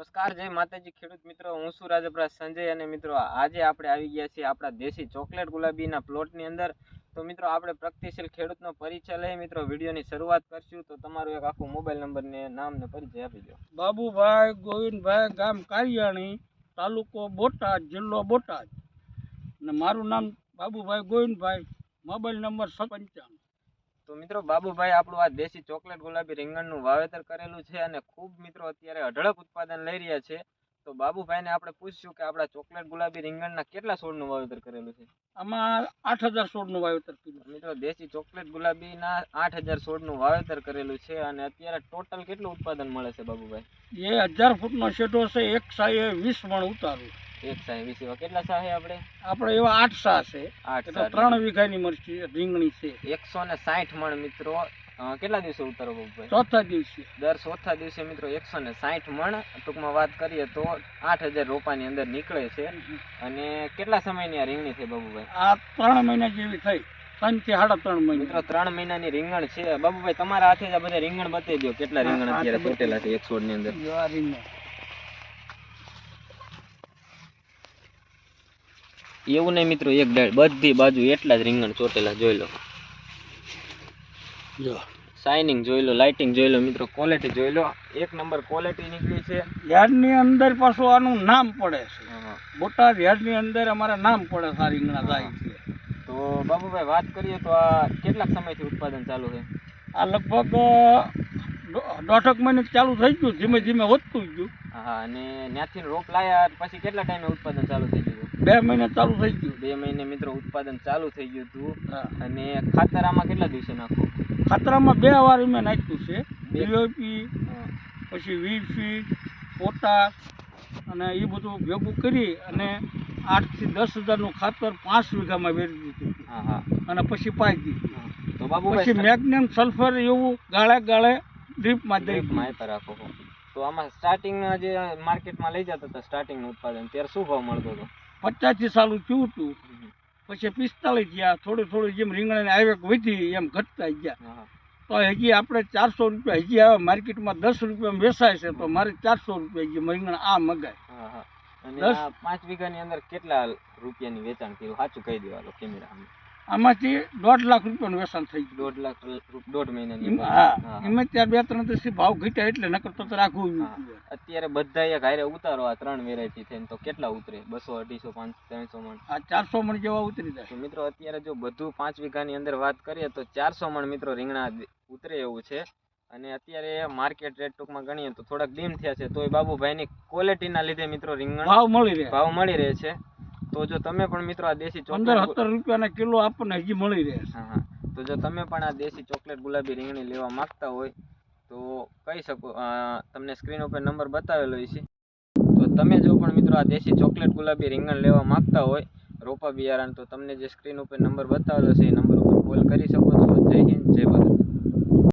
નમસ્કાર, જય માતાજી ખેડૂત મિત્રો. હું છું રાજપરા સંજય અને મિત્રો આજે આપણે આવી ગયા છીએ આપણા દેશી ચોકલેટ ગુલાબીના પ્લોટની અંદર. તો મિત્રો, આપણે પ્રગતિશીલ ખેડૂતનો પરિચય લઈ મિત્રો વિડીયોની શરૂઆત કરશું. તો તમારું એક આખું મોબાઈલ નંબર ને નામ ને પરિચય આપી દો. બાબુભાઈ ગોવિંદભાઈ ગામ કારિયાણી, તાલુકો બોટાદ, જિલ્લો બોટાદ. અને મારું નામ બાબુભાઈ ગોવિંદભાઈ, મોબાઈલ નંબર પંચાણું. તો મિત્રો બાબુભાઈ આપણું આ દેશી ચોકલેટ ગુલાબી રીંગણનું વાવેતર કરેલું છે અને ખૂબ મિત્રો અત્યારે અઢળક ઉત્પાદન લઈ રહ્યા છે. તો બાબુભાઈને આપણે પૂછ્યું કે આપણા ચોકલેટ ગુલાબી રીંગણના કેટલા છોડનું વાવેતર કરેલું છે? આમાં આઠ હજાર છોડનું વાવેતર કર્યું મિત્રો દેશી ચોકલેટ ગુલાબીના આઠ હજાર છોડનું વાવેતર કરેલું છે અને અત્યારે ટોટલ કેટલું ઉત્પાદન મળે છે બાબુભાઈ? એ હજાર ફૂટનો શેઢો છે એક સાએ વીસ મણ ઉતારું. એક સાહે વીસ એવા કેટલા સાહે આપણે? આપણે એવા આઠ સા છે. આઠ એટલે ત્રણ વીઘાની મરચી રીંગણી છે. એકસો ને સાઠ મણ મિત્રો કેટલા દિવસે ઉતારો બાબુભાઈ ચોથા દિવસે. દર ચોથા દિવસે મિત્રો એકસો ને સાઠ મણ ટૂંકમાં વાત કરીએ તો આઠ હજાર રોપાની અંદર નીકળે છે. અને કેટલા સમયની આ રીંગણી છે બાબુભાઈ? આ ત્રણ મહિના જેવી થઈ. ત્રણથી સાડા ત્રણ મિત્રો મહિના ત્રણ મહિનાની રીંગણ છે. બાબુભાઈ તમારા હાથે જ આ બધા રીંગણ બતાવી દો કેટલા રીંગણ અત્યારે તૂટેલા છે એક છોડની અંદર? રીંગણ. એવું નહીં મિત્રો એક ડાળ બધી બાજુ એટલા જ રીંગણ ચોટેલા જોઈ લો. જો. શાઇનિંગ જોઈ લો લાઇટિંગ જોઈ લો મિત્રો ક્વોલિટી જોઈ લો. એક નંબર ક્વોલિટી નીકળી છે. યાર્ડની અંદર પાછું આનું નામ પડે છે. બોટાદ યાર્ડની અંદર અમારા નામ પડે છે આ રીંગણા થાય છે. તો બાબુભાઈ વાત કરીએ તો આ કેટલાક સમયથી ઉત્પાદન ચાલુ છે? આ લગભગ દોઢક દોઢેક મહિને ચાલુ થઈ ગયું ધીમે ધીમે વધતું ગયું. હા અને ત્યાંથી રોપ લાયા પછી કેટલા ટાઈમે ઉત્પાદન ચાલુ થઈ ગયું? બે મહિને ચાલુ થઈ ગયું. બે મહિને મિત્રો ઉત્પાદન ચાલુ થઈ ગયું હતું. અને ખાતર આમાં કેટલા દિવસે નાખો? ખાતરામાં બે વાર મેં નાખ્યું છે. ડીઓપી પછી વીપી પોટાશ અને એ બધું ભેગું કરી અને આઠથી દસ હજારનું ખાતર પાંચ વીઘામાં વેરી દીધું હા હા. અને પછી પાઈ દીધું. તો પછી બાબુભાઈ મેગ્નેમ સલ્ફર એવું ગાળે ગાળે ડ્રીપમાં ડ્રીપમાં આપ્યા રાખો. તો આમાં સ્ટાર્ટિંગ જે માર્કેટમાં લઈ જતા હતા સ્ટાર્ટિંગનું ઉત્પાદન ત્યારે શું ભાવ મળતો હતો? પચાસથી ચાલુ થયું હતું. પછી પિસ્તાલીસ ગયા થોડું થોડું જેમ રીંગણાની આવક વધી એમ ઘટતા ગયા. તો હજી આપણે ચારસો રૂપિયા હજી આવે માર્કેટમાં દસ રૂપિયા વેચાય છે તો મારે ચારસો રૂપિયા જે રીંગણ આ મગાય. પાંચ વીઘાની અંદર કેટલા રૂપિયાની વેચાણ કર્યું? સાચું કહી દેવાનું કેમેરા આમાંથી દોઢ લાખ રૂપિયાનું વેચાણ થઈ ગયું. દોઢ લાખ દોઢ મહિનાની હા. એમાં ત્યાં બે ત્રણ દિવસથી ભાવ ઘટ્યા એટલે નકર તો રાખવું. અત્યારે બધા એક હારે ઉતારો આ ત્રણ વેરાયટી થઈને તો કેટલા ઉતરે? બસો અઢીસો પાંચ ત્રણસો મણ. આ ચારસો મણ જેવા ઉતરી જાય. મિત્રો અત્યારે જો બધું પાંચ વીઘાની અંદર વાત કરીએ તો ચારસો મણ મિત્રો રીંગણા ઉતરે એવું છે. અને અત્યારે માર્કેટ રેટ ટૂંકમાં ગણીએ તો થોડાક ડીમ થયા છે. તો એ બાબુભાઈની ક્વોલિટીના લીધે મિત્રો રીંગણ ભાવ મળી રહે. ભાવ મળી રહે છે. તો જો તમે પણ મિત્રો આ દેશી પંદર સત્તર રૂપિયાના કિલો આપણને હજી મળી રહે છે. હા તો જો તમે પણ આ દેશી ચોકલેટ ગુલાબી રીંગણી લેવા માંગતા હોય તો કહી શકો તમને સ્ક્રીન ઉપર નંબર બતાવેલો છે તો તમે જો પણ મિત્રો આ દેશી ચોકલેટ ગુલાબી રીંગણ લેવા માંગતા હોય રોપા બિયારણ તો તમને જે સ્ક્રીન ઉપર નંબર બતાવેલો છે એ નંબર ઉપર કોલ કરી શકો છો. જય હિન્દ જય ભારત.